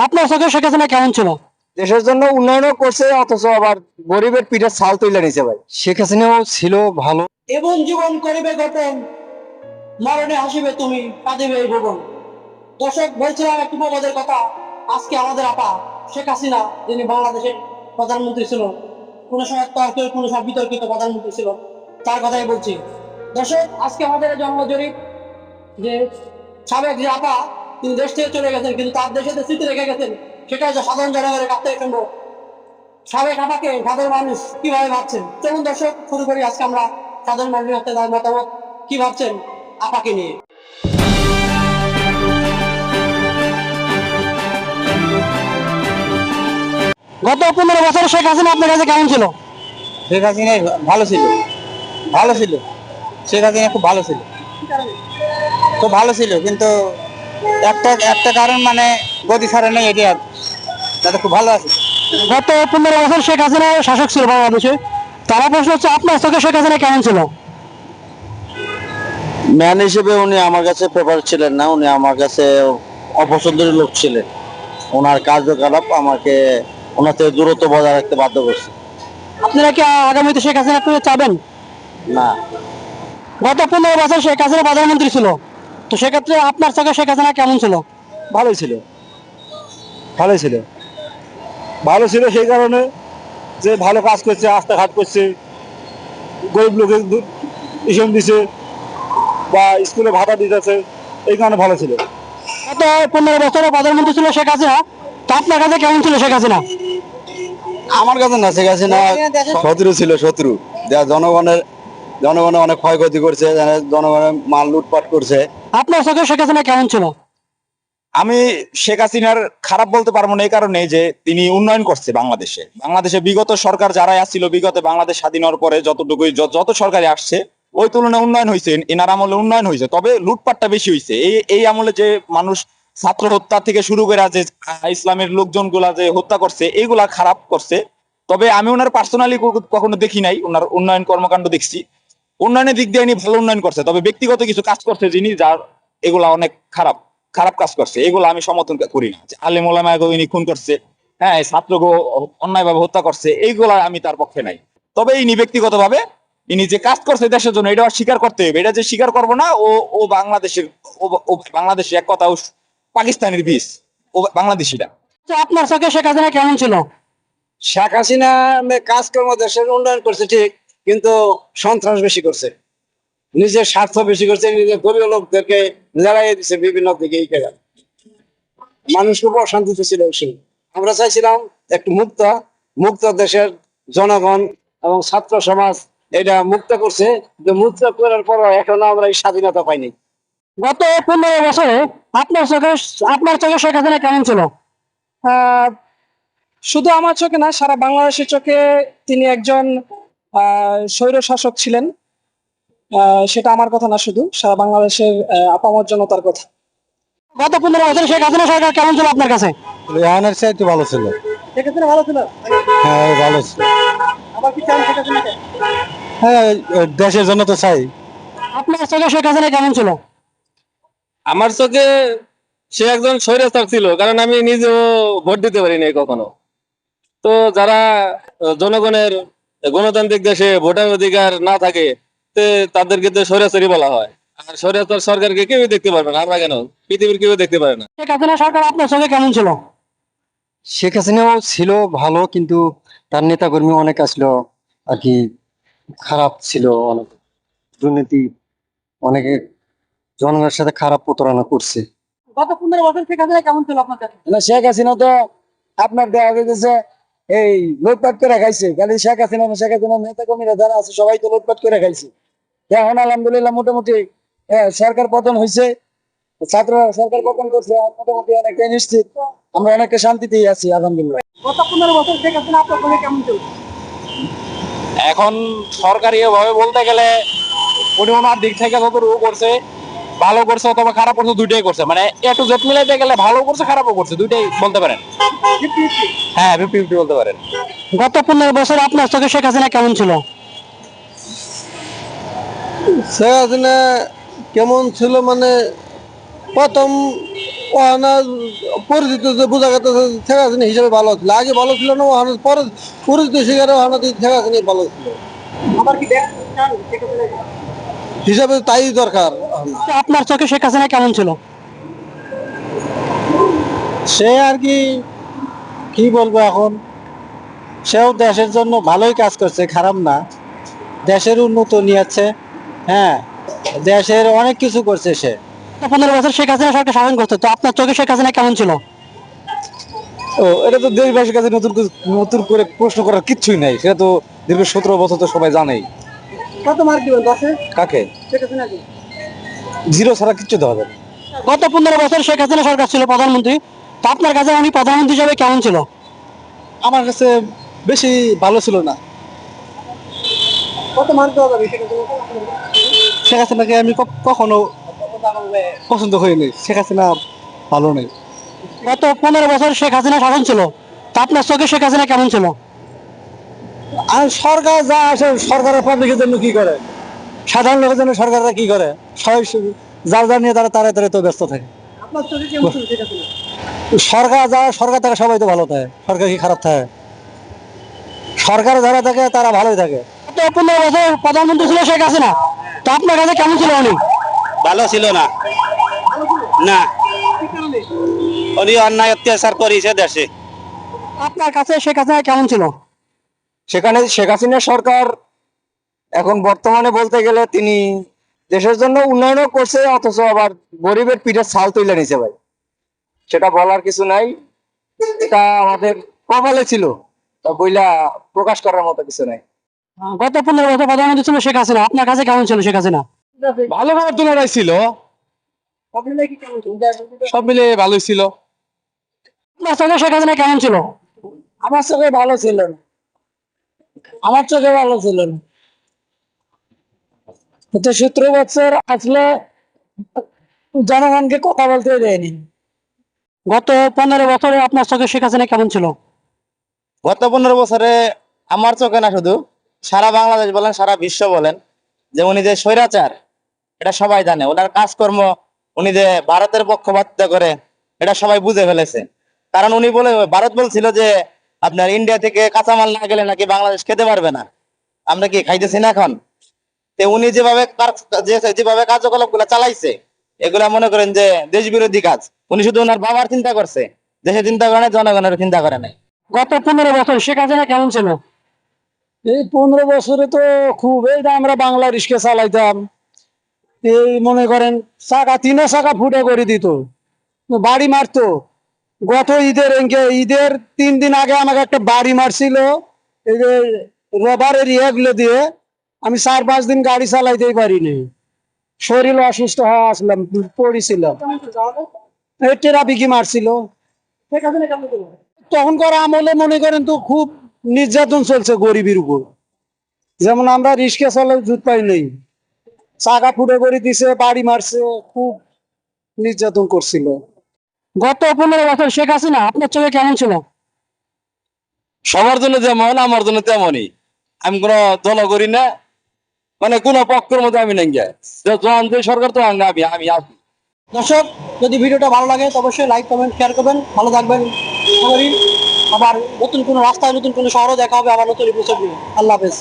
আপনার চোখে শেখ হাসিনা কেমন ছিল? দেশের জন্য উন্নয়নও করছে অথচ আবার গরিবের পিঠে ছাল তুলে নিছে ভাই। শেখ হাসিনাও ছিল ভালো। এবং জীবন করিবে গঠন মরণে হাসিবে তুমি কাঁদিবে এই ভুবন দর্শক বলছিলাম একটি বিপদের কথা আজকে আমাদের আপা শেখ হাসিনা যিনি বাংলাদেশের প্রধানমন্ত্রী ছিল কোনো সময় তর্কের কোনো সময় বিতর্কিত প্রধানমন্ত্রী ছিল তার কথাই বলছি। দর্শক আজকে আমাদের জন্ম জরিপ যে সাবেক যে আপা তিনি দেশ থেকে চলে গেছেন, কিন্তু তার দেশে যে স্মৃতি রেখে গেছেন সেটা যে সাধারণ জনগণের কাছ থেকে শুনব। সাবেক আপাকে সাধারণ মানুষ কীভাবে ভাবছেন? চলুন দর্শক, শুরু করি আজকে আমরা সাধারণ মানুষের হাতে তার মতামত। কি ভাবছেন আপাকে নিয়ে? গত পনেরো বছর শেখ হাসিনা আপনার কাছে কেমন ছিল? শেখ হাসিনা ভালো ছিল। ভালো ছিল। শেখ হাসিনা খুব ভালো ছিল। খুব ভালো ছিল, কিন্তু একটা একটা কারণ মানে গদি ছাড়া নেই এটি আর। যাতে খুব ভালো আছে। গত পনেরো বছর শেখ হাসিনা শাসক ছিল বাংলাদেশে। তারা প্রশ্ন হচ্ছে আপনার চোখে শেখ হাসিনা কেমন ছিল? ম্যান হিসেবে উনি আমার কাছে পেপার ছিলেন না উনি আমার কাছে অপছন্দের লোক ছিলেন। ওনার কার্যকলাপ আমাকে ওনার থেকে দূরত্ব বজায় রাখতে বাধ্য করছে। আপনারা কি আগামীতে শেখ হাসিনা চাবেন? না। গত পনেরো বছর শেখ হাসিনা প্রধানমন্ত্রী ছিল। তো সেক্ষেত্রে আপনার চোখে শেখ হাসিনা কেমন ছিল? ভালোই ছিল। ভালোই ছিল। ভালো ছিল সেই কারণে যে ভালো কাজ করছে রাস্তাঘাট করছে গরিব লোকে টিউশন দিছে বা স্কুলে ভাতা দিতেছে এই কারণে ভালো ছিল। গত পনেরো বছরে প্রধানমন্ত্রী ছিল শেখ হাসিনা তো আপনার কাছে কেমন ছিল শেখ হাসিনা? আমার কাছে না শেখ হাসিনা শত্রু ছিল শত্রু। যা জনগণের জনগণের অনেক ক্ষয়ক্ষতি করছে জনগণের মাল লুটপাট করছে। আপনার চোখে শেখ হাসিনা কেমন ছিল? আমি শেখ হাসিনার খারাপ বলতে পারব না এই কারণে যে তিনি উন্নয়ন করছে বাংলাদেশে। বাংলাদেশে বিগত সরকার যারাই আসছিল বিগত বাংলাদেশ স্বাধীন হওয়ার পরে যতটুকু যত সরকারি আসছে ওই তুলনায় উন্নয়ন হয়েছে এনার আমলে উন্নয়ন হয়েছে। তবে লুটপাটটা বেশি হয়েছে। এই এই আমলে যে মানুষ ছাত্র হত্যা থেকে শুরু করে যে ইসলামের লোকজনগুলা যে হত্যা করছে এইগুলা খারাপ করছে। তবে আমি ওনার পার্সোনালি কখনো দেখি নাই ওনার উন্নয়ন কর্মকাণ্ড দেখছি। উন্নয়নের দিক দিয়ে ভালো উন্নয়ন করছে তবে ব্যক্তিগত কিছু কাজ করছে যিনি যার এগুলা অনেক খারাপ খারাপ কাজ করছে। এগুলো আমি সমর্থন করি না। আলিম ওলামাকে ইনি খুন করছে হ্যাঁ ছাত্রকে অন্যায়ভাবে হত্যা করছে এইগুলা আমি তার পক্ষে নাই। তবে ইনি ব্যক্তিগতভাবে ইনি যে কাজ করছে দেশের জন্য এটা স্বীকার করতে হবে। এটা যে স্বীকার করব না ও ও বাংলাদেশের ও বাংলাদেশের এক কথা পাকিস্তানের বিষ। ও বাংলাদেশিরা তো আপনার চোখে শেখ হাসিনা কেমন ছিল? শেখ হাসিনা কাজকর্ম দেশের উন্নয়ন করছে ঠিক। কিন্তু সন্ত্রাস বেশি করছে। নিজের স্বার্থ বেশি করছে নিজের গরিব লোকদেরকে লড়াইয়ে দিচ্ছে বিভিন্ন দিকে এই। মানুষ খুব অশান্তিতে ছিল আমরা চাইছিলাম একটু মুক্ত মুক্ত দেশের জনগণ এবং ছাত্র সমাজ এটা মুক্ত করছে যে মুক্ত করার পর এখনও আমরা এই স্বাধীনতা পাইনি। গত পনেরো বছরে আপনার চোখে আপনার চোখে শেখ হাসিনা কেমন ছিল? আহ, শুধু আমার চোখে না সারা বাংলাদেশের চোখে তিনি একজন স্বৈর শাসক ছিলেন। আহ, সেটা আমার কথা না শুধু সারা বাংলাদেশের আহ, আপামর জনতার কথা। গত পনেরো বছরে শেখ হাসিনা সরকার কেমন ছিল আপনার কাছে? রেহানের চাইতে ভালো ছিল। শেখ হাসিনা ভালো ছিল? হ্যাঁ ভালো ছিল। আবার কি চান শেখ হাসিনাকে? হ্যাঁ দেশের জন্য তো চাই। আপনার চোখে শেখ হাসিনা কেমন ছিল? আমার চোখে সে একজন স্বৈরাচার ছিল কারণ আমি নিজেও ভোট দিতে পারিনি কখনো। তো যারা জনগণের গণতান্ত্রিক দেশে ভোটার অধিকার না থাকে তাদেরকে তো স্বৈরাচারই বলা হয়। আর স্বৈরাচার সরকারকে কেউই দেখতে পারবে না আমরা কেন? পৃথিবীর কেউ দেখতে পারে না। শেখ হাসিনা সরকার আপনার চোখে কেমন ছিল? শেখ হাসিনাও ছিল ভালো কিন্তু তার নেতা কর্মী অনেক আসলো আর কি খারাপ ছিল অনেক। দুর্নীতি অনেকে জনগণের সাথে খারাপ প্রতারণা করছে। গত পনেরো বছর শেখ হাসিনা কেমন ছিল আপনার কাছে? না শেখ হাসিনা তো আপনার দেখা যাচ্ছে এই লুটপাট করে খাইছে। খালি শেখ হাসিনা না শেখ হাসিনা নেতা কর্মীরা যারা আছে সবাই তো লুটপাট করে খাইছে। এখন আলহামদুলিল্লাহ মোটামুটি সরকার পতন হয়েছে ছাত্র সরকার পতন করছে মোটামুটি অনেকটাই নিশ্চিত। আমরা অনেকটা শান্তিতেই আছি আলহামদুলিল্লাহ। গত পনেরো বছর শেখ হাসিনা আপনার কেমন ছিল এখন সরকারি ভাবে বলতে গেলে উনি ওনার দিক থেকে যতটুকু করছে ভালো করছে অথবা খারাপ করছে দুইটাই করছে মানে এ টু জেড মিলাইতে গেলে ভালো করছে খারাপও করছে দুইটাই বলতে পারেন হ্যাঁ ফিফটি ফিফটি বলতে পারেন গত পনেরো বছর আপনার চোখে শেখ হাসিনা কেমন ছিল শেখ হাসিনা কেমন ছিল মানে প্রথম ওখানে পরিচিত যে বোঝা গেছে শেখ হাসিনা হিসাবে ভালো ছিল আগে ভালো ছিল না ওখানে পরে পরিচিত শিকারে ওখানে শেখ হাসিনা ভালো ছিল আবার কি হাসিনাকে? হিসাবে তাই দরকার। আপনার চোখে শেখ হাসিনা কেমন ছিল? সে আর কি কি বলব এখন? সেও দেশের জন্য ভালোই কাজ করছে খারাপ না। দেশের উন্নত নিয়েছে হ্যাঁ দেশের অনেক কিছু করছে সে। পনেরো বছর শেখ হাসিনা সরকার শাসন করতে তো আপনার চোখে শেখ হাসিনা কেমন ছিল? ও এটা তো দেশবাসীর কাছে নতুন নতুন করে প্রশ্ন করার কিচ্ছুই নাই সেটা তো দীর্ঘ সতেরো বছর তো সবাই জানেই। কত মার্ক দিবেন দশে? কাকে? শেখ জিরো ছাড়া কিচ্ছু দেওয়া যাবে গত পনেরো বছর শেখ হাসিনা সরকার ছিল প্রধানমন্ত্রী। তো আপনার কাছে উনি প্রধানমন্ত্রী হিসাবে কেমন ছিল? আমার কাছে বেশি ভালো ছিল না। কত মার্ক দেওয়া যাবে শেখ হাসিনাকে? আমি কখনো পছন্দ করিনি। শেখ হাসিনা ভালো নেই। গত পনেরো বছর শেখ হাসিনা শাসন ছিল। তো আপনার চোখে শেখ হাসিনা কেমন ছিল? আর সরকার যা আসে সরকারের পাবলিকের জন্য কি করে? সাধারণ লোকের জন্য সরকাররা কি করে? সবাই যার যার নিয়ে তারা তাড়াতাড়ি তো ব্যস্ত থাকে। সরকার যা সরকার থাকে সবাই তো ভালো থাকে। সরকার কি খারাপ থাকে? সরকার যারা থাকে তারা ভালোই থাকে। পনেরো বছর প্রধানমন্ত্রী ছিল শেখ হাসিনা। তো আপনার কাছে কেমন ছিল উনি? ভালো ছিল না। না। উনি অন্যায় অত্যাচার করেছে দেশে। আপনার কাছে শেখ হাসিনা কেমন ছিল? সেখানে শেখ হাসিনা সরকার এখন বর্তমানে বলতে গেলে তিনি দেশের জন্য উন্নয়নও করছে অথচ আবার গরিবের পিঠে ছাল তুলে নিছে ভাই। সেটা বলার কিছু নাই। এটা আমাদের কপালে ছিল। তা বইলা প্রকাশ করার মতো কিছু নাই। গত পনেরো বছর প্রধানমন্ত্রী ছিল শেখ হাসিনা। আপনার কাছে কেমন ছিল শেখ হাসিনা? ভালো খারাপ তুলনায় ছিল। সব মিলে ভালোই ছিল। আপনার চোখে শেখ হাসিনা কেমন ছিল? আমার সঙ্গে ভালো ছিল না। আমার চোখে ভালো ছিল না। সতেরো বছর আসলে জনগণকে কথা বলতে দেয়নি। গত পনেরো বছরে আপনার চোখে শেখ হাসিনা কেমন ছিল? গত পনেরো বছরে আমার চোখে না শুধু, সারা বাংলাদেশ বলেন, সারা বিশ্ব বলেন, যে উনি যে স্বৈরাচার, এটা সবাই জানে। ওনার কাজকর্ম উনি যে ভারতের পক্ষপাতিত্ব করে, এটা সবাই বুঝে ফেলেছে। কারণ উনি বলে, ভারত বলছিল যে আপনার ইন্ডিয়া থেকে কাঁচামাল না গেলে নাকি বাংলাদেশ খেতে পারবে না। আমরা কি খাইতেছি না এখন? তো উনি যেভাবে যেভাবে কার্যকলাপগুলা চালাইছে এগুলা মনে করেন যে দেশ বিরোধী কাজ। উনি শুধু ওনার বাবার চিন্তা করছে দেশের চিন্তা করে নাই জনগণের চিন্তা করে নাই। গত পনেরো বছর শেখ হাসিনা কেমন ছিল? এই পনেরো বছরে তো খুব এই যে আমরা বাংলা রিক্সা চালাইতাম। এই মনে করেন চাকা তিনও চাকা ফুটে করে দিত। বাড়ি মারতো। গত ঈদের ঈদের তিন দিন আগে আমাকে একটা বাড়ি মারছিল। এই যে রবারের ইয়েগুলো দিয়ে আমি চার পাঁচ দিন গাড়ি চালাইতেই পারিনি। শরীর অসুস্থ হয়ে আসলাম পড়েছিলাম এই ট্রাফিকই মারছিল। আমলে মনে করেন তো খুব নির্যাতন চলছে গরিবের উপর। যেমন আমরা রিক্সা চলে জুত পাই নেই। চাকা ফুটে করে দিছে, বাড়ি মারছে, খুব নির্যাতন করছিল। গত পনেরো বছর শেখ হাসিনা আপনার চোখে কেমন ছিল? সবার জন্য যেমন আমার জন্য তেমনই। আমি কোনো দল করি না মানে কোন পক্ষের মধ্যে আমি নাই। যে সরকার তো আমি আমি আছি। দর্শক যদি ভিডিওটা ভালো লাগে তো অবশ্যই লাইক কমেন্ট শেয়ার করবেন। ভালো থাকবেন। আবার নতুন কোনো রাস্তায় নতুন কোনো শহরও দেখা হবে আবার নতুন এপিসোড নিয়ে। আল্লাহ হাফেজ।